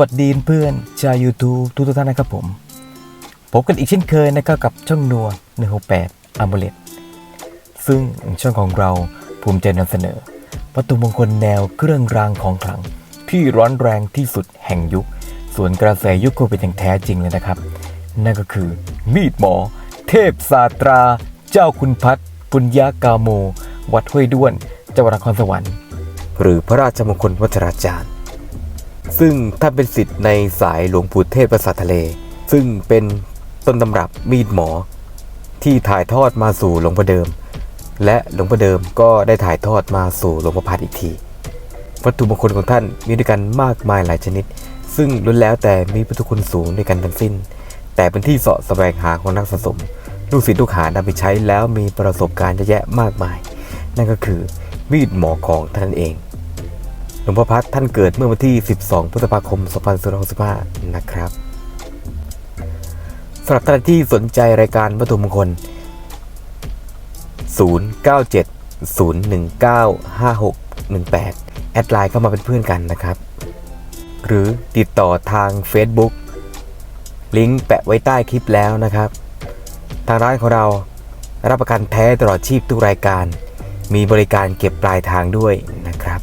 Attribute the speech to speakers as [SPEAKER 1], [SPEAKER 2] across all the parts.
[SPEAKER 1] วัสดีเพื่อนชาว YouTube ทุกท่านนะครับผม พบกันอีกเช่นเคยนะครับกับช่องนัว168 a m u l e t ซึ่งช่องของเราภูมิใจนำเสนอวัตถุมงคลแนวเครื่องรางของขลัง ที่ร้อนแรงที่สุดแห่งยุค ส่วนกระแสยุคโควิดอย่างแท้จริงเลยนะครับ นั่นก็คือ มีดหมอ เทพศาสตรา เจ้าคุณพัฒน์ปุญญากาโม วัดห้วยด้วนจังหวัดนครสวรรค์ หรือพระราชมงคลวัชราจารย์ ซึ่งท่านเป็นสิทธิ์ในสายหลวงปู่เทพประสาททะเล ซึ่งเป็นต้นตำรับมีดหมอ ที่ถ่ายทอดมาสู่หลวงพ่อเดิม และหลวงพ่อเดิมก็ได้ถ่ายทอดมาสู่หลวงพ่อพัดอีกที วัตถุมงคลของท่านมีด้วยกันมากมายหลายชนิด ซึ่งล้วนแล้วแต่มีพุทธคุณสูงด้วยกันทั้งสิ้น แต่เป็นที่เสาะแสวงหาของนักสะสม ลูกศิษย์ลูกหานำไปใช้แล้วมีประสบการณ์เยอะแยะมากมาย นั่นก็คือมีดหมอของท่านเอง หลวงพ่อพัดท่านเกิดเมื่อวันที่ 12 พฤษภาคม 2565 นะครับสำหรับท่านที่สนใจรายการวัตถุมงคล 0970195618 แอดไลน์เข้ามาเป็นเพื่อนกันนะครับ หรือติดต่อทาง Facebook ลิงก์แปะไว้ใต้คลิปแล้วนะครับ ทางร้านของเรารับประกันแท้ตลอดชีพทุกรายการ มีบริการเก็บปลายทางด้วยนะครับ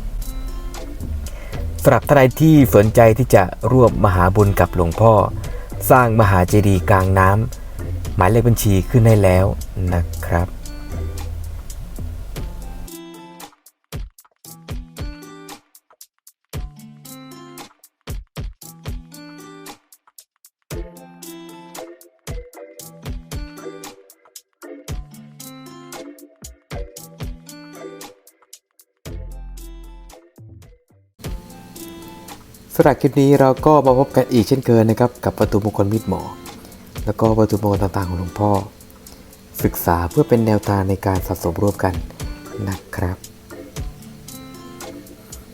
[SPEAKER 1] สำหรับท่านใดที่สนใจที่จะร่วมมหาบุญกับหลวงพ่อ สร้างมหาเจดีย์กลางน้ำหมายเลขบัญชีขึ้นให้แล้วนะครับำหรับคลิปนี้เราก็มาพบกันอีกเช่นเคยนะครับ กับประตูมงคลมีดหมอ แล้วก็ประตูมงคลต่างๆของหลวงพ่อ ศึกษาเพื่อเป็นแนวทางในการสะสมร่วมกันนะครับ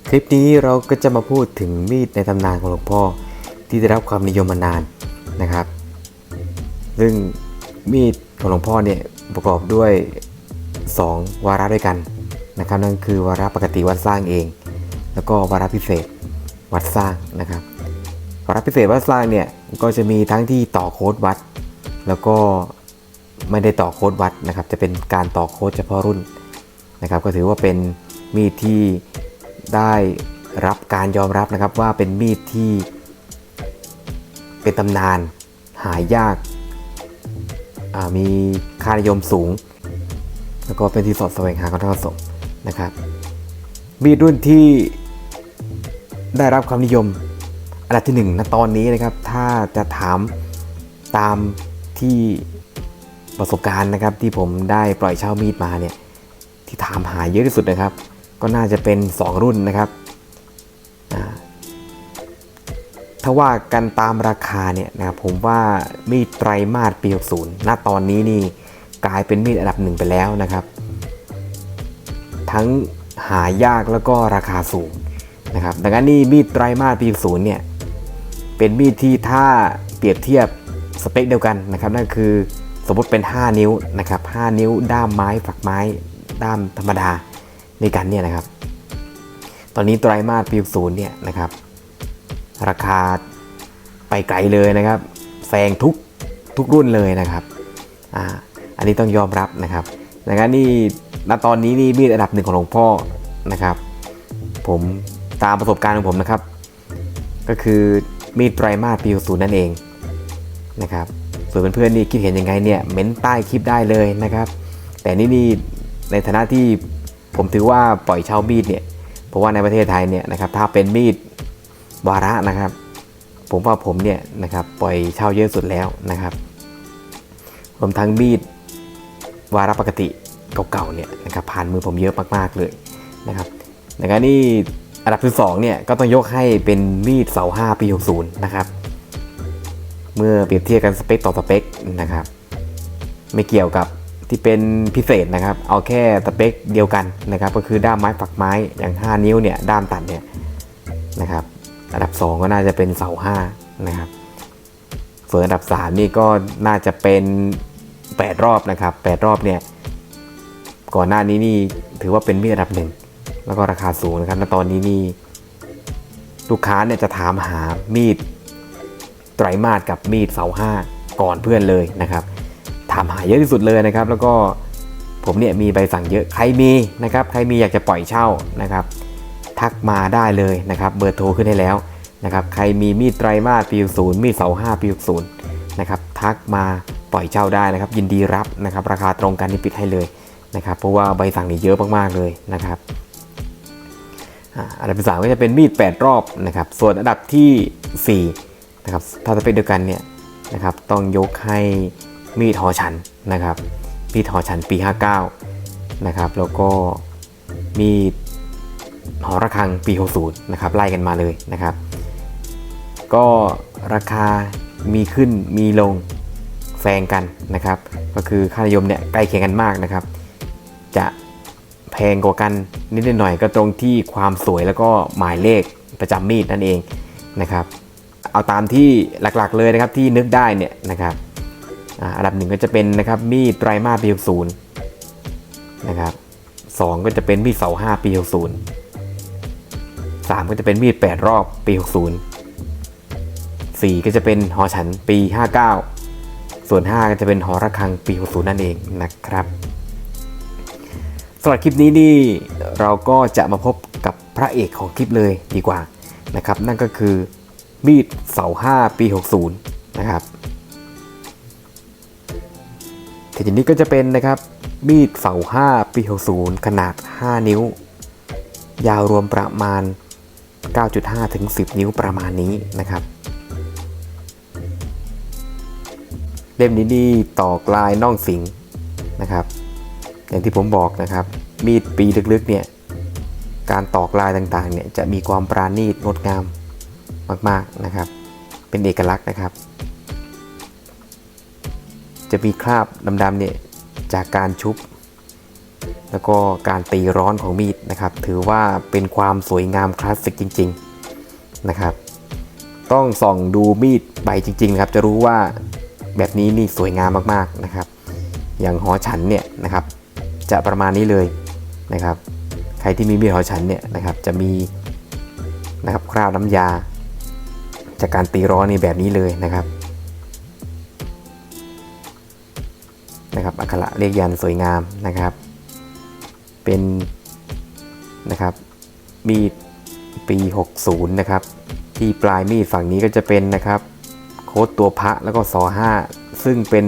[SPEAKER 1] คลิปนี้เราก็จะมาพูดถึงมีดในตำนานของหลวงพ่อ ที่ได้รับความนิยมมานานนะครับ ซึ่งมีดของหลวงพ่อเนี่ยประกอบด้วย 2 วาระด้วยกันนะครับนั่นคือวาระปกติวัดสร้างเอง แล้วก็วาระพิเศษ วัดสร้างนะครับวาระพิเศษวัดสร้างเนี่ยก็จะมีทั้งที่ต่อโค้ดวัด แล้วก็ไม่ได้ต่อโค้ดวัดนะครับ จะเป็นการต่อโค้ดเฉพาะรุ่นนะครับ ก็ถือว่าเป็นมีดที่ได้รับการยอมรับนะครับว่าเป็นมีดที่เป็นตำนานหายากามีค่านิยมสูง แล้วก็เป็นที่สอดแสวงหาของนักสะสมนะครับมีดรุ่นที่ ได้รับความนิยม อันดับที่หนึ่งณตอนนี้นะครับ ถ้าจะถามตามที่ประสบการณ์นะครับ ที่ผมได้ปล่อยเช่ามีดมาเนี่ยที่ถามหาเยอะที่สุดนะครับ ก็น่าจะเป็น 2 รุ่นนะครับถ้าว่ากันตามราคาเนี่ยนะครับผมว่ามีดไตรมาสปี 60 ณ ตอนนี้นี่กลายเป็นมีดอันดับหนึ่งไปแล้วนะครับ ทั้งหายากแล้วก็ราคาสูง นะครับดังนั้นนี่มีดไตรมาสปีศูนย์เนี่ยเป็นมีดที่ถ้าเปรียบเทียบสเปคเดียวกันนะครับนั่นคือสมมติเป็น 5 นิ้วนะครับ5นิ้วด้ามไม้ฝักไม้ด้ามธรรมดาในกันเนี่ยนะครับ ตอนนี้ไตรมาสปีศูนย์เนี่ยนะครับราคาไปไกลเลยนะครับแซงทุกทุกรุ่นเลยนะครับอ่าอันนี้ต้องยอมรับนะครับดังนั้นนี่ณตอนนี้นี่มีดอันดับหนึ่งของหลวงพ่อนะครับ ผม ตามประสบการณ์ของผมนะครับ ก็คือมีดไตรมาสปีศูนย์นั่นเองนะครับส่วนเพื่อนๆนี่คิดเห็นยังไงเนี่ยเม้นใต้คลิปได้เลยนะครับ แต่นี่นี่ในฐานะที่ผมถือว่าปล่อยเช่ามีดเนี่ยเพราะว่าในประเทศไทยเนี่ยนะครับถ้าเป็นมีดวาระนะครับ ผมว่าผมเนี่ยนะครับปล่อยเช่าเยอะสุดแล้วนะครับรวมทั้งมีดวาระปกติเก่าๆเนี่ยนะครับผ่านมือผมเยอะมากๆเลยนะครับดังนั้นนี่ อันดับที่2เนี่ยก็ต้องยกให้เป็นมีดเสา5ปี 60 นะครับ เมื่อเปรียบเทียบกันสเปคต่อสเปคนะครับ ไม่เกี่ยวกับที่เป็นพิเศษนะครับ เอาแค่สเปคเดียวกันนะครับ ก็คือด้ามไม้ฝักไม้อย่าง 5 นิ้วเนี่ยด้ามตัดเนี่ยนะครับ อันดับ 2 ก็น่าจะเป็นเสา5นะครับส่วนอันดับ 3 นี่ก็น่าจะเป็น 8 รอบนะครับ 8 รอบเนี่ยก่อนหน้านี้นี่ถือว่าเป็นมีดอันดับหนึ่ง แล้วก็ราคาสูงนะครับณตอนนี้นี่ลูกค้าเนี่ยจะถามหามีดไตรมาสกับมีดเสาห้าก่อนเพื่อนเลยนะครับ ถามหาเยอะที่สุดเลยนะครับ แล้วก็ผมเนี่ยมีใบสั่งเยอะใครมีนะครับ ใครมีอยากจะปล่อยเช่านะครับ ทักมาได้เลยนะครับ เบอร์โทรขึ้นให้แล้วนะครับ ใครมีมีดไตรมาสปีศูนย์มีดเสาห้าปีศูนย์นะครับทักมาปล่อยเช่าได้นะครับ ยินดีรับนะครับ ราคาตรงกันนี่ปิดให้เลยนะครับ เพราะว่าใบสั่งนี่เยอะมากๆเลยนะครับ อันดับที่สามก็จะเป็นมีด 8 รอบนะครับ ส่วนอันดับที่4นะครับถ้าจะเป็นเดียวกันเนี่ยนะครับต้องยกให้มีดหอฉันนะครับ มีดหอฉันปี 59นะครับแล้วก็มีดหอระฆังปี60นะครับไล่กันมาเลยนะครับ ก็ราคามีขึ้นมีลงแซงกันนะครับ ก็คือค่านิยมเนี่ยใกล้เคียงกันมากนะครับ จะ แพงกว่ากันนิดหน่อยก็ตรงที่ความสวยแล้วก็หมายเลขประจำมีดนั่นเองนะครับ เอาตามที่หลักๆเลยนะครับที่นึกได้เนี่ยนะครับอันดับหนึ่งก็จะเป็นนะครับมีดไตรมาสปี60นย์นะครับสองก็จะเป็นมีดเสาห้าปี60 3ก็จะเป็นมีด8รอบปี60 4ก็จะเป็นหอฉันปี59ส่วน5ก็จะเป็นหอระฆังปี60นั่นเองนะครับ สำหรับคลิปนี้นี่เราก็จะมาพบกับพระเอกของคลิปเลยดีกว่านะครับ นั่นก็คือมีดเสา5ปี 60 นะครับทีนี้ก็จะเป็นนะครับมีดเสา5ปี60 ขนาด 5 นิ้ว ยาวรวมประมาณ 9.5 ถึง 10 นิ้วประมาณนี้นะครับเล่มนี้นี่ต่อกลายน่องสิงนะครับ อย่างที่ผมบอกนะครับ มีดปีลึกๆเนี่ยการตอกลายต่างๆเนี่ยจะมีความปราณีตงดงามมากๆนะครับ เป็นเอกลักษณ์นะครับ จะมีคราบดำๆเนี่ยจากการชุบ แล้วก็การตีร้อนของมีดนะครับ ถือว่าเป็นความสวยงามคลาสสิกจริง ๆนะครับ ต้องส่องดูมีดใบจริง ๆ นะครับ จะรู้ว่าแบบนี้นี่สวยงามมากๆนะครับ อย่างหอฉันเนี่ยนะครับ จะประมาณนี้เลยนะครับ ใครที่มีมีดหอฉันเนี่ยนะครับจะมีนะครับคราบน้ำยา จากการตีร้อนในแบบนี้เลยนะครับนะครับอักขระเลขยันสวยงามนะครับ เป็นนะครับมีดปี 60 นะครับ ที่ปลายมีดฝั่งนี้ก็จะเป็นนะครับโค้ดตัวพระแล้วก็สอ5ซึ่งเป็น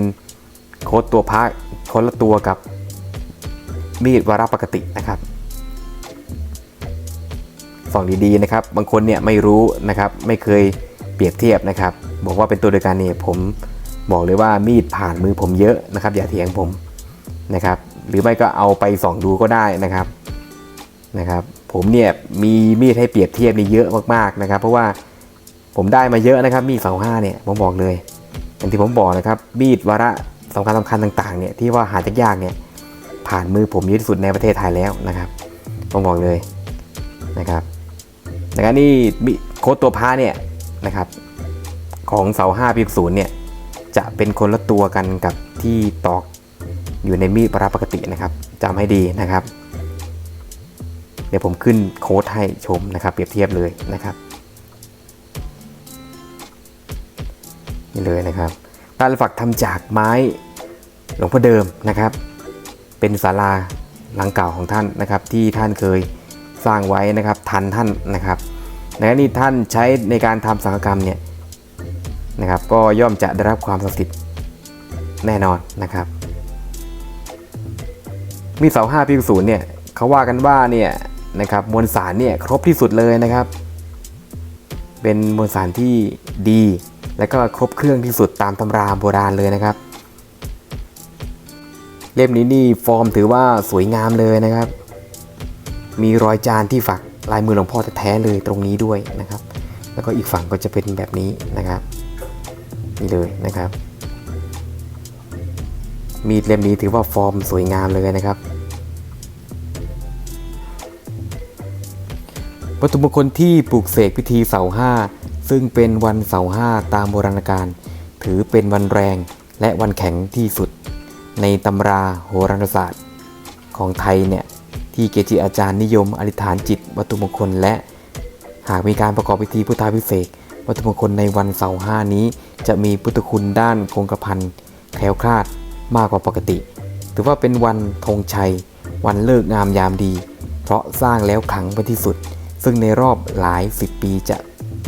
[SPEAKER 1] โค้ดตัวพระคนละตัวกับ มีดวาระปกตินะครับส่องดีๆนะครับบางคนเนี่ยไม่รู้นะครับไม่เคยเปรียบเทียบนะครับ บอกว่าเป็นตัวเดียวกันเนี่ยผมบอกเลยว่ามีดผ่านมือผมเยอะนะครับ อย่าเถียงผมนะครับ หรือไม่ก็เอาไปส่องดูก็ได้นะครับนะครับ ผมเนี่ยมีมีดให้เปรียบเทียบนี่เยอะมากๆนะครับ เพราะว่าผมได้มาเยอะนะครับ มีดเสาห้าเนี่ยผมบอกเลยอย่างที่ผมบอกนะครับ มีดวาระสำคัญสำคัญต่างๆเนี่ยที่ว่าหายากเนี่ย ผ่านมือผมเยอะที่สุดในประเทศไทยแล้วนะครับผมบอกเลยนะครับดังนั้นนี่มีโค้ดตัวพ้าเนี่ยนะครับ ของเสาห้าปีศูนย์เนี่ยจะเป็นคนละตัวกันกับที่ตอกอยู่ในมีดประปกตินะครับจำให้ดีนะครับ เดี๋ยวผมขึ้นโค้ดให้ชมนะครับเปรียบเทียบเลยนะครับนี่เลยนะครับตาลฝักทำจากไม้หลวงพ่อเดิมนะครับ เป็นศาลาหลังเก่าของท่านนะครับ ที่ท่านเคยสร้างไว้นะครับทันท่านนะครับและนี่ท่านใช้ในการทำสังฆกรรมเนี่ยนะครับก็ย่อมจะได้รับความศักดิ์สิทธิ์แน่นอนนะครับ มีเสาห้าปีศูนย์เนี่ยเขาว่ากันว่าเนี่ยนะครับมวลสารเนี่ยครบที่สุดเลยนะครับ เป็นมวลสารที่ดีและก็ครบเครื่องที่สุดตามตำราโบราณเลยนะครับ เล่มนี้นี่ฟอร์มถือว่าสวยงามเลยนะครับ มีรอยจานที่ฝักลายมือหลวงพ่อแท้ๆเลยตรงนี้ด้วยนะครับ แล้วก็อีกฝั่งก็จะเป็นแบบนี้นะครับนี่เลยนะครับ มีดเล่มนี้ถือว่าฟอร์มสวยงามเลยนะครับวัตถุมงคลที่ปลูกเสกพิธีเสาห้าซึ่งเป็นวันเสาห้าตามโบราณกาลถือเป็นวันแรงและวันแข็งที่สุด ในตำราโหราศาสตร์ของไทยเนี่ยที่เกจิอาจารย์นิยมอธิษฐานจิตวัตถุมงคล และหากมีการประกอบพิธีพุทธาพิเศษวัตถุมงคลในวันเสาร์ห้านี้ จะมีพุทธคุณด้านคงกระพันแคล้วคลาดมากกว่าปกติ ถือว่าเป็นวันธงชัย วันเลิกงามยามดี เพราะสร้างแล้วขังเป็นที่สุด ซึ่งในรอบหลายสิบปีจะ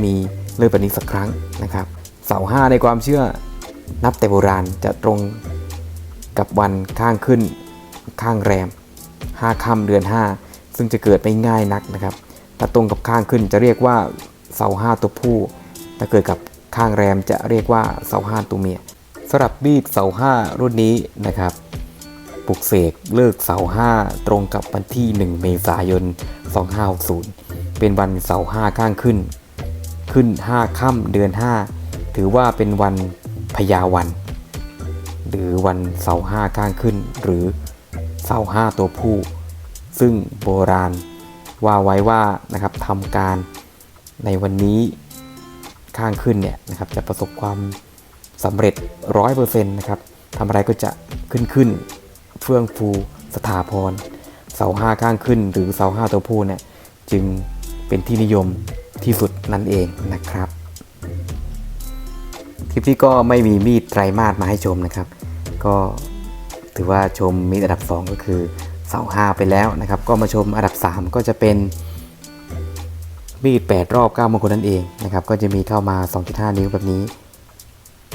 [SPEAKER 1] มีเลิกแบบนี้สักครั้งนะครับ เสาร์ห้าในความเชื่อนับแต่โบราณจะตรง กับวันข้างขึ้นข้างแรม 5ค่ำเดือน 5 ซึ่งจะเกิดไม่ง่ายนักนะครับ ถ้าตรงกับข้างขึ้นจะเรียกว่าเสาห้าตัวผู้ ถ้าเกิดกับข้างแรมจะเรียกว่าเสาห้าตัวเมียสำหรับมีดเสาห้ารุ่นนี้นะครับปลุกเสกเลิกเสาห้าตรงกับวันที่ 1 เมษายน 2560 เป็นวันเสาห้าข้างขึ้น ขึ้น 5 ค่ำเดือน 5 ถือว่าเป็นวันพญาวัน หรือวันเสาห้าข้างขึ้น หรือเสาห้าตัวผู้ ซึ่งโบราณว่าไว้ว่านะครับทำการในวันนี้ข้างขึ้นเนี่ยนะครับจะประสบความสำเร็จร้อยเปอร์เซ็นต์นะครับทำอะไรก็จะขึ้นขึ้น เฟื่องฟูสถาพร เสาห้าข้างขึ้น หรือเสาห้าตัวผู้เนี่ยจึงเป็นที่นิยมที่สุดนั่นเองนะครับ คลิปนี้ก็ไม่มีมีดไตรมาสมาให้ชมนะครับ ก็ถือว่าชมมีดอันดับ 2 ก็คือเสาห้าไปแล้วนะครับ ก็มาชมอันดับ 3 ก็จะเป็นมีด8รอบ9มงคลนั่นเองนะครับ ก็จะมีเข้ามา 2.5 นิ้วแบบนี้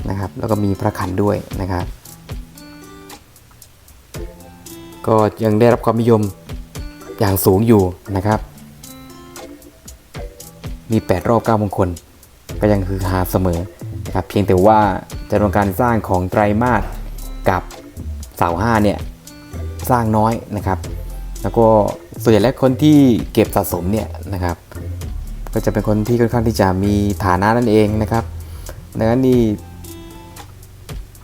[SPEAKER 1] นะครับ แล้วก็มีพระขันด้วยนะครับ ก็ยังได้รับความนิยมอย่างสูงอยู่นะครับ มี 8 รอบ9มงคลก็ยังคือหาเสมอนะครับ เพียงแต่ว่าจำนวนการสร้างของไตรมาส กับเสาห้าเนี่ยสร้างน้อยนะครับ แล้วก็ส่วนใหญ่แล้วคนที่เก็บสะสมเนี่ยนะครับ ก็จะเป็นคนที่ค่อนข้างที่จะมีฐานะนั่นเองนะครับดังนั้นนี่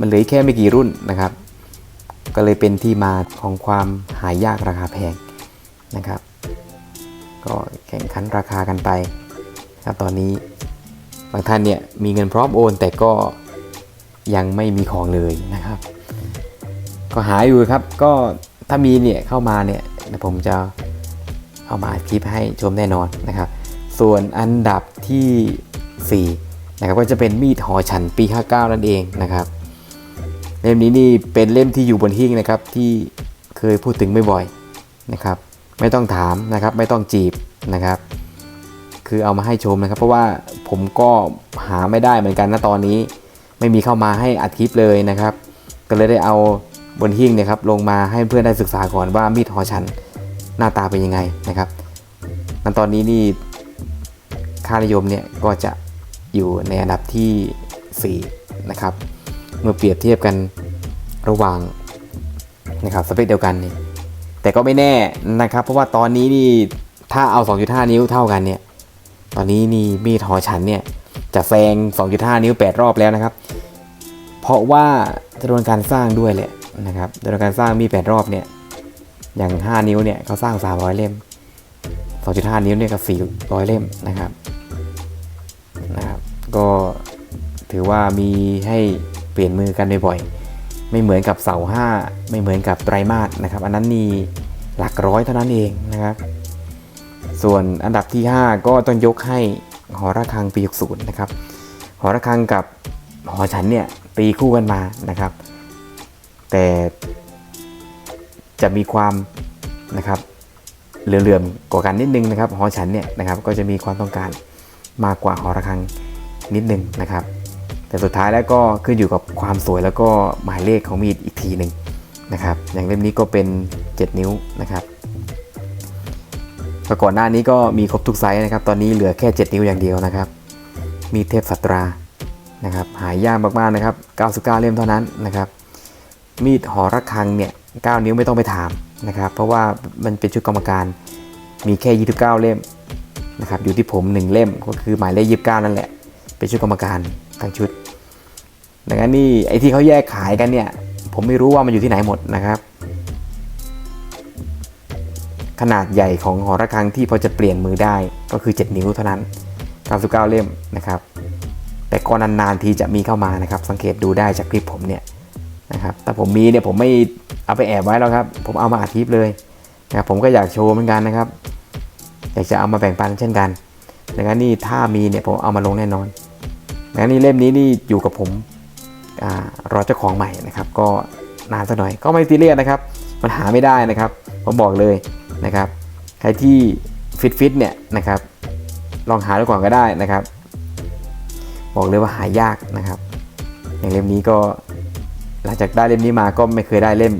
[SPEAKER 1] มันเหลือแค่ไม่กี่รุ่นนะครับ ก็เลยเป็นที่มาของความหายากราคาแพงนะครับ ก็แข่งขันราคากันไปนะครับตอนนี้บางท่านเนี่ยมีเงินพร้อมโอน แต่ก็ยังไม่มีของเลยนะครับ ก็หาอยู่ครับ ก็ถ้ามีเนี่ยเข้ามาเนี่ยผมจะเอามาอัดคลิปให้ชมแน่นอนนะครับ ส่วนอันดับที่ 4 นะครับก็จะเป็นมีดหอฉันปี 59 นั่นเองนะครับเล่มนี้นี่เป็นเล่มที่อยู่บนหิ้งนะครับที่เคยพูดถึงบ่อยๆนะครับ ไม่ต้องถามนะครับ ไม่ต้องจีบนะครับ คือเอามาให้ชมนะครับ เพราะว่าผมก็หาไม่ได้เหมือนกันนะตอนนี้ ไม่มีเข้ามาให้อัดคลิปเลยนะครับ ก็เลยได้เอา บนหิ้งเนี่ยครับลงมาให้เพื่อนได้ศึกษาก่อนว่ามีดหอชันหน้าตาเป็นยังไงนะครับณตอนนี้นี่ค่านิยมเนี่ยก็จะอยู่ในอันดับที่ 4 นะครับ เมื่อเปรียบเทียบกันระหว่างนะครับสเปคเดียวกันนี่แต่ก็ไม่แน่นะครับ เพราะว่าตอนนี้นี่ถ้าเอา 2.5 นิ้วเท่ากันเนี่ยตอนนี้นี่มีดหอฉันเนี่ยจะแซง 2.5 นิ้ว 8 รอบแล้วนะครับ เพราะว่าจำนวนการสร้างด้วยแหละ นะครับจำนวนการสร้างมี8รอบเนี่ยอย่าง 5 นิ้วเนี่ยเขาสร้าง 300 เล่ม 2.5 นิ้วเนี่ยก็400 เล่มนะครับนะครับ ก็ถือว่ามีให้เปลี่ยนมือกันบ่อยๆไม่เหมือนกับเสา5ไม่เหมือนกับไตรมาสนะครับ อันนั้นนี่หลักร้อยเท่านั้นเองนะครับ ส่วนอันดับที่ 5 ก็ต้องยกให้หอระฆังปี60นะครับหอระฆังกับหอฉันเนี่ยตีคู่กันมานะครับ แต่จะมีความนะครับเหลื่อมๆกว่ากันนิดนึงนะครับหอฉันเนี่ยนะครับก็จะมีความต้องการมากกว่าหอระฆังนิดนึงนะครับ แต่สุดท้ายแล้วก็ขึ้นอยู่กับความสวยแล้วก็หมายเลขของมีดอีกทีหนึ่งนะครับ อย่างเล่มนี้ก็เป็น 7 นิ้วนะครับก็ก่อนหน้านี้ก็มีครบทุกไซส์นะครับ ตอนนี้เหลือแค่ 7 นิ้วอย่างเดียวนะครับ มีเทพสัตรานะครับ หายากมากๆนะครับ 99 เล่มเท่านั้นนะครับ มีดหอระฆังเนี่ย9นิ้วไม่ต้องไปถามนะครับ เพราะว่ามันเป็นชุดกรรมการมีแค่ 29 เล่มนะครับอยู่ที่ผม 1 เล่มก็คือหมายเลข29 นั่นแหละ เป็นชุดกรรมการทั้งชุด ดังนั้นนี่ไอ้ที่เขาแยกขายกันเนี่ยผมไม่รู้ว่ามันอยู่ที่ไหนหมดนะครับ ขนาดใหญ่ของหอระฆังที่พอจะเปลี่ยนมือได้ก็คือ 7 นิ้วเท่านั้น 99 เล่มนะครับ แต่ก็นานๆทีจะมีเข้ามานะครับ สังเกตดูได้จากคลิปผมเนี่ย นะครับแต่ผมมีเนี่ยผมไม่เอาไปแอบไว้แล้วครับ ผมเอามาอัดคลิปเลยนะครับผมก็อยากโชว์เหมือนกันนะครับ อยากจะเอามาแบ่งปันเช่นกันดังนั้นนี่ถ้ามีเนี่ยผมเอามาลงแน่นอนดังนั้นนี่เล่มนี้นี่อยู่กับผมอรอเจ้าของใหม่นะครับ ก็นานสักหน่อยก็ไม่ซีเรียสนะครับ มันหาไม่ได้นะครับ ผมบอกเลยนะครับ ใครที่ฟิตฟิตเนี่ยนะครับ ลองหาดูก่อนก็ได้นะครับ บอกเลยว่าหายากนะครับ อย่างเล่มนี้ก็ หลังจากได้เล่มนี้มาก็ไม่เคยได้เล่ม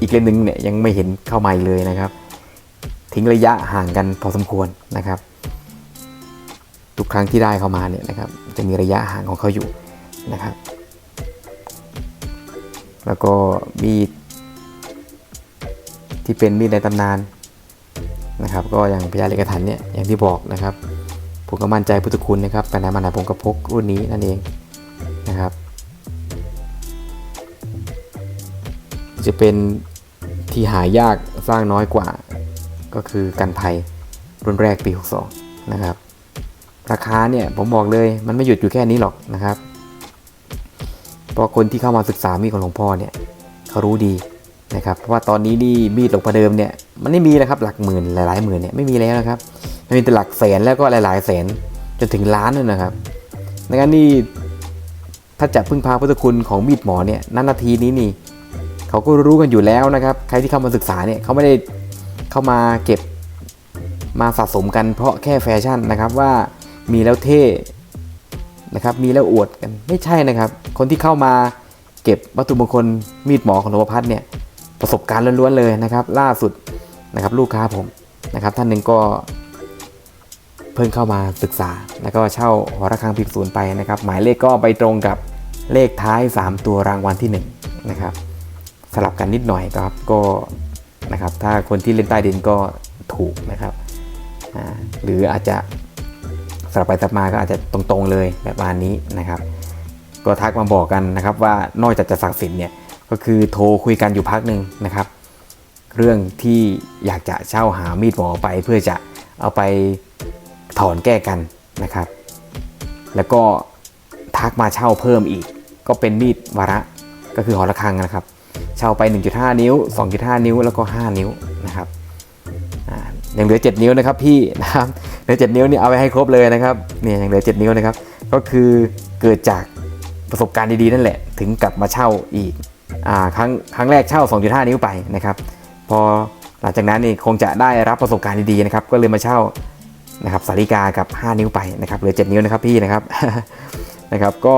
[SPEAKER 1] อีกเล่มหนึ่งเนี่ยยังไม่เห็นเข้ามาเลยนะครับ ทิ้งระยะห่างกันพอสมควรนะครับ ทุกครั้งที่ได้เข้ามาเนี่ยนะครับ จะมีระยะห่างของเขาอยู่นะครับ แล้วก็มีดที่เป็นมีดในตำนานนะครับ ก็อย่างพญาเลกถันเนี่ยอย่างที่บอกนะครับผมก็มั่นใจพุทธคุณนะครับไปไหนมาไหนผมก็พกรุ่นนี้นั่นเอง จะเป็นที่หายากสร้างน้อยกว่า ก็คือกันภัยรุ่นแรกปี 62 นะครับ ราคาเนี่ยผมบอกเลยมันไม่หยุดอยู่แค่นี้หรอกนะครับเพราะคนที่เข้ามาศึกษามีดของหลวงพ่อเนี่ยเขารู้ดีนะครับเพราะว่าตอนนี้นี่มีดหลวงพ่อเดิมเนี่ยมันไม่มีแล้วครับหลักหมื่นหลายๆหมื่นเนี่ยไม่มีแล้วนะครับมันมีแต่หลักแสนแล้วก็หลายๆแสนจนถึงล้านเลยนะครับดังนั้นนี่ถ้าจะพึ่งพาพุทธคุณของมีดหมอเนี่ยนันนาทีนี้นี่ เขาก็รู้กันอยู่แล้วนะครับ ใครที่เข้ามาศึกษาเนี่ยเขาไม่ได้เข้ามาเก็บมาสะสมกันเพราะแค่แฟชั่นนะครับว่ามีแล้วเท่นะครับมีแล้วอวดกันไม่ใช่นะครับ คนที่เข้ามาเก็บวัตถุมงคลมีดหมอของหลวงพ่อพัดเนี่ยประสบการณ์ล้วนๆเลยนะครับ ล่าสุดนะครับลูกค้าผมนะครับ ท่านหนึ่งก็เพิ่งเข้ามาศึกษา แล้วก็เช่าหอระฆังพิกศูนย์ไปนะครับ หมายเลขก็ไปตรงกับเลขท้าย 3 ตัวรางวัลที่ 1 นะครับ สลับกันนิดหน่อยครับก็นะครับถ้าคนที่เล่นใต้ดินก็ถูกนะครับหรืออาจจะสลับไปสลับมาก็อาจจะตรงๆเลยแบบประมานี้นะครับ ก็ทักมาบอกกันนะครับว่านอกจากจะศักดิ์สิทธิ์เนี่ยก็คือโทรคุยกันอยู่พักหนึ่งนะครับ เรื่องที่อยากจะเช่าหามีดหมอไปเพื่อจะเอาไปถอนแก้กันนะครับ แล้วก็ทักมาเช่าเพิ่มอีก ก็เป็นมีดวาระก็คือหอระฆังนะครับ ช่าไป 1.5 นิ้ว 2.5 นิ้วแล้วก็ 5 นิ้วนะครับยังเหลือ 7 นิ้วนะครับพี่นะครับเหลือ 7 นิ้วนี่เอาไปให้ครบเลยนะครับเนี่ยยังเหลือ 7 นิ้วนะครับ ก็คือเกิดจากประสบการณ์ดีๆนั่นแหละ ถึงกลับมาเช่าอีกอครั้งครั้งแรกเช่า 2.5 นิ้วไปนะครับพอหลังจากนั้นนี่คงจะได้รับประสบการณ์ดีๆนะครับก็เลยมาเช่านะครับสาริกากับ 5 นิ้วไปนะครับเหลือ 7 นิ้วนะครับพี่นะครับนะครับก็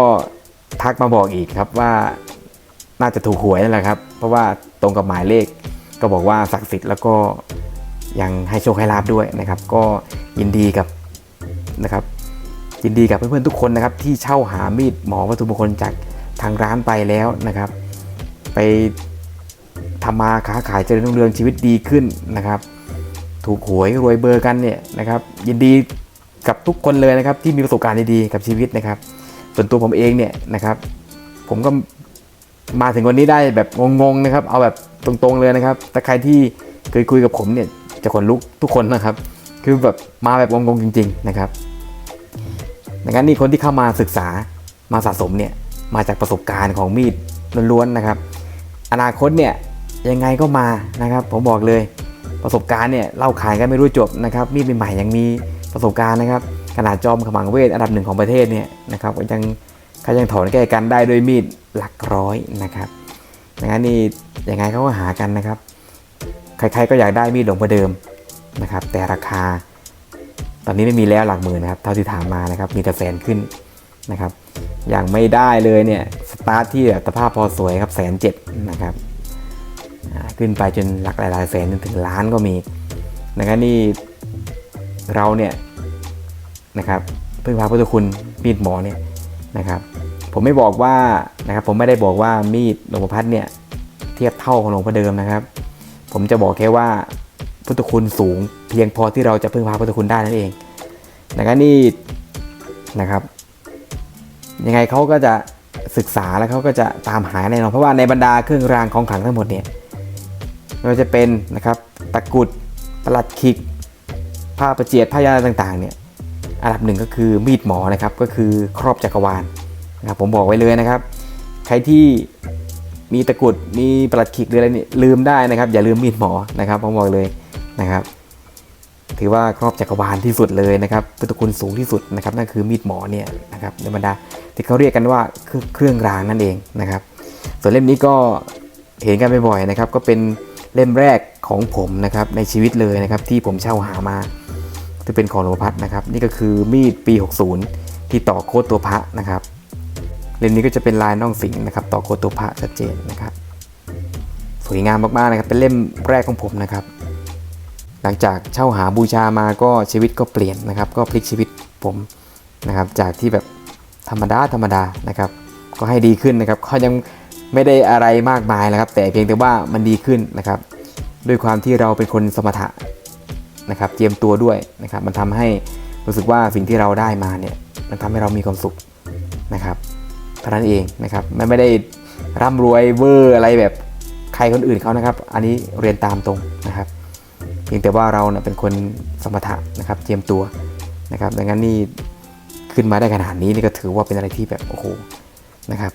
[SPEAKER 1] ทักมาบอกอีกครับว่าน่าจะถูกหวยนั่นแหละครับ เพราะว่าตรงกับหมายเลขก็บอกว่าศักดิ์สิทธิ์แล้วก็ยังให้โชคให้ลาบด้วยนะครับ ก็ยินดีกับนะครับ ยินดีกับเพื่อนๆทุกคนนะครับ ที่เช่าหามีดหมอวัตถุมงคลจากทางร้านไปแล้วนะครับ ไปทำมาค้าขายเจริญรุ่งเรืองชีวิตดีขึ้นนะครับ ถูกหวยรวยเบอร์กันเนี่ยนะครับ ยินดีกับทุกคนเลยนะครับที่มีประสบการณ์ดีๆกับชีวิตนะครับ ส่วนตัวผมเองเนี่ยนะครับ ผมก็ มาถึงวันนี้ได้แบบงงๆนะครับ เอาแบบตรงๆเลยนะครับแต่ใครที่เคยคุยกับผมเนี่ยจะขนลุกทุกคนนะครับ คือแบบมาแบบงงๆจริง ๆ นะครับดังนั้นนี่คนที่เข้ามาศึกษามาสะสมเนี่ยมาจากประสบการณ์ของมีดล้วนๆนะครับ อนาคตเนี่ยยังไงก็มานะครับ ผมบอกเลยประสบการณ์เนี่ยเล่าขายกันไม่รู้จบนะครับ มีดใหม่ๆยังมีประสบการณ์นะครับขนาดจอมขมังเวทอันดับหนึ่งของประเทศเนี่ยนะครับก็ยัง เขายังถอนแก้กันได้ด้วยมีดหลักร้อยนะครับดังนั้นนี่ยังไงเขาก็หากันนะครับ ใครๆก็อยากได้มีดหลวงพ่อเดิมนะครับ แต่ราคา ตอนนี้ไม่มีแล้วหลักหมื่นนะครับ เท่าที่ถามมานะครับ มีแต่แสนขึ้นนะครับ อย่างไม่ได้เลยเนี่ยสตาร์ทที่แบบสภาพพอสวยครับแสนเจ็ดนะครับขึ้นไปจนหลักหลายๆแสนจนถึงล้านก็มีนะครับนี่เราเนี่ยนะครับเพิ่งพาพุทธคุณมีดหมอเนี่ย นะครับผมไม่บอกว่านะครับผมไม่ได้บอกว่ามีดหลวงพ่อพัดเนี่ยเทียบเท่าของหลวงพ่อเดิมนะครับ ผมจะบอกแค่ว่าพุทธคุณสูง เพียงพอที่เราจะพึ่งพาพุทธคุณได้นั่นเองนะครับนี่นะครับ ยังไงเขาก็จะศึกษาแล้วเขาก็จะตามหาแน่นอนเพราะว่าในบรรดาเครื่องรางของขลังทั้งหมดเนี่ยไม่ว่าจะเป็นนะครับตะกุดประหลัดขิกผ้าประเจียดผ้ายาต่างๆเนี่ย อันดับหนึ่งก็คือมีดหมอนะครับก็คือครอบจักรวาลนะครับผมบอกไว้เลยนะครับ ใครที่มีตะกุดมีประหลัดขิกหรืออะไรนี่ลืมได้นะครับ อย่าลืมมีดหมอนะครับผมบอกเลยนะครับ ถือว่าครอบจักรวาลที่สุดเลยนะครับพุทธคุณสูงที่สุดนะครับนั่นคือมีดหมอเนี่ยนะครับในบรรดาที่เขาเรียกกันว่าเครื่องเครื่องรางนั่นเองนะครับ ส่วนเล่มนี้ก็เห็นกันบ่อยๆนะครับ ก็เป็นเล่มแรกของผมนะครับในชีวิตเลยนะครับที่ผมเช่าหามา ที่เป็นของหลวงพ่อพัดนะครับ นี่ก็คือมีดปี 60 ที่ต่อโคตรตัวพระนะครับเล่มนี้ก็จะเป็นลายน่องสิงนะครับ ต่อโคตรตัวพระชัดเจนนะครับ สวยงามมากๆนะครับ เป็นเล่มแรกของผมนะครับ หลังจากเช่าหาบูชามาก็ชีวิตก็เปลี่ยนนะครับ ก็พลิกชีวิตผมนะครับ จากที่แบบธรรมดาธรรมดานะครับ ก็ให้ดีขึ้นนะครับเขายังไม่ได้อะไรมากมายนะครับ แต่เพียงแต่ว่ามันดีขึ้นนะครับ ด้วยความที่เราเป็นคนสมถะ นะครับเตรียมตัวด้วยนะครับมันทำให้รู้สึกว่าสิ่งที่เราได้มาเนี่ยมันทำให้เรามีความสุขนะครับเท่านั้นเองนะครับมันไม่ได้ร่ำรวยเวอร์อะไรแบบใครคนอื่นเขานะครับ อันนี้เรียนตามตรงนะครับเพียงแต่ว่าเราเนี่ยเป็นคนสมถะนะครับเตรียมตัวนะครับดังนั้นนี่ขึ้นมาได้ขนาดนี้นี่ก็ถือว่าเป็นอะไรที่แบบโอ้โหนะครับ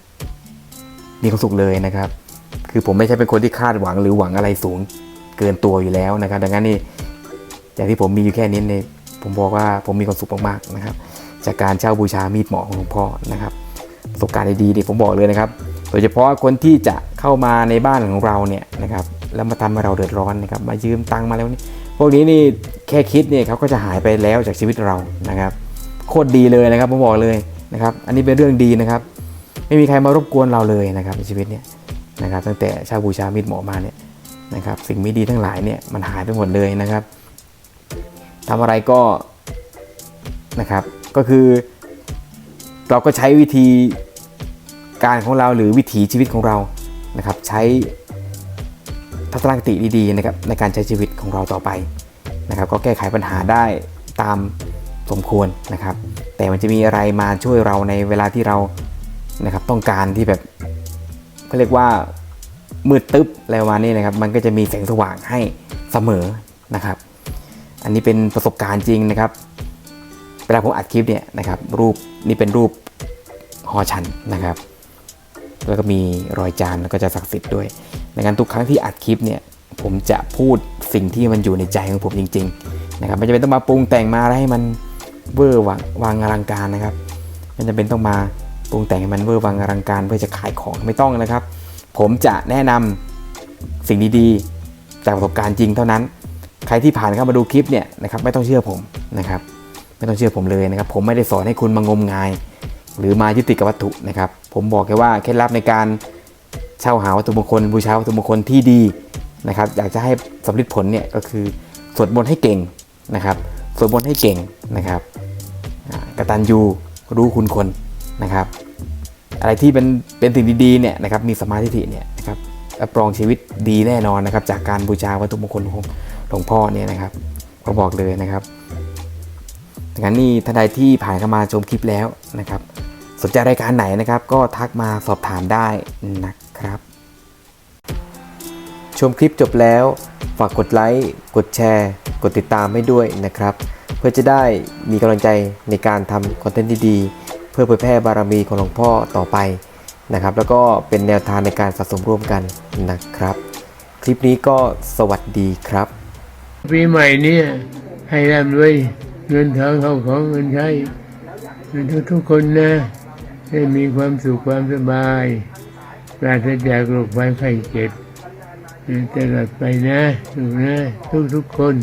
[SPEAKER 1] มีความสุขเลยนะครับ คือผมไม่ใช่เป็นคนที่คาดหวังหรือหวังอะไรสูงเกินตัวอยู่แล้วนะครับ ดังนั้นนี่ อย่างที่ผมมีอยู่แค่นี้เนี่ยผมบอกว่าผมมีความสุขมากๆนะครับ จากการเช่าบูชามีดหมอของหลวงพ่อนะครับประสบการณ์ดีๆนี่ผมบอกเลยนะครับ โดยเฉพาะคนที่จะเข้ามาในบ้านของเราเนี่ยนะครับแล้วมาทำให้เราเดือดร้อนนะครับมายืมตังค์มาแล้วนี่พวกนี้นี่แค่คิดเนี่ยเขาก็จะหายไปแล้วจากชีวิตเรานะครับโคตรดีเลยนะครับผมบอกเลยนะครับอันนี้เป็นเรื่องดีนะครับไม่มีใครมารบกวนเราเลยนะครับในชีวิตเนี่ยนะครับตั้งแต่เชาบูชามีดหมอมาเนี่ยนะครับสิ่งไม่ดีทั้งหลายเนี่ยมันหายไปหมดเลยนะครับ ทำอะไรก็นะครับ ก็คือเราก็ใช้วิธีการของเราหรือวิถีชีวิตของเรานะครับ ใช้ทัศนคติดีๆนะครับในการใช้ชีวิตของเราต่อไปนะครับ ก็แก้ไขปัญหาได้ตามสมควรนะครับ แต่มันจะมีอะไรมาช่วยเราในเวลาที่เรานะครับต้องการที่แบบเขาเรียกว่ามืดตึ๊บอะไรประมาณนี้นะครับ มันก็จะมีแสงสว่างให้เสมอนะครับ อันนี้เป็นประสบการณ์จริงนะครับ เวลาผมอัดคลิปเนี่ยนะครับ รูปนี่เป็นรูปหอชันนะครับ แล้วก็มีรอยจานแล้วก็จะศักดิ์สิทธิ์ด้วยในการทุกครั้งที่อัดคลิปเนี่ยผมจะพูดสิ่งที่มันอยู่ในใจของผมจริง ๆ นะครับไม่จำเป็นต้องมาปรุงแต่งมาอะไรให้มันเวอร์วางวางอลังการนะครับไม่จำเป็นต้องมาปรุงแต่งให้มันเวอร์วางอลังการเพื่อจะขายของไม่ต้องนะครับ ผมจะแนะนำสิ่งดีๆจากประสบการณ์จริงเท่านั้น ใครที่ผ่านเข้ามาดูคลิปเนี่ยนะครับไม่ต้องเชื่อผมนะครับ ไม่ต้องเชื่อผมเลยนะครับ ผมไม่ได้สอนให้คุณมางมงาย หรือมายึดติดกับวัตถุนะครับ ผมบอกแค่ว่าเคล็ดลับในการเช่าหาวัตถุมงคลบูชาวัตถุมงคลที่ดีนะครับ อยากจะให้สำเร็จผลเนี่ยก็คือสวดมนต์ให้เก่งนะครับสวดมนต์ให้เก่งนะครับอ่ากตัญญูรู้คุณคนนะครับ อะไรที่เป็นเป็นสิ่งดีๆเนี่ยนะครับมีสมาธิเนี่ยนะครับรับรองชีวิตดีแน่นอนนะครับ จากการบูชาวัตถุมงคลของ หลวงพ่อเนี่ยนะครับผมบอกเลยนะครับดังนั้นนี่ท่านใดที่ผ่านเข้ามาชมคลิปแล้วนะครับ สนใจรายการไหนนะครับ ก็ทักมาสอบถามได้นะครับ ชมคลิปจบแล้ว ฝากกดไลค์กดแชร์ กดติดตามให้ด้วยนะครับ เพื่อจะได้มีกำลังใจในการทำคอนเทนต์ดีๆ เพื่อเผยแพร่บารมีของหลวงพ่อต่อไปนะครับ แล้วก็เป็นแนวทางในการสะสมร่วมกันนะครับ คลิปนี้ก็สวัสดีครับ
[SPEAKER 2] ปีใหม่เนี่ยให้ร่ำรวยเงินทองเข้าของเงินใช้ทุกทุกๆคนนะให้มีความสุขความสบายปราศจากโรคภัยไข้เจ็บตลอดไปนะถูกนะทุกทุกๆคน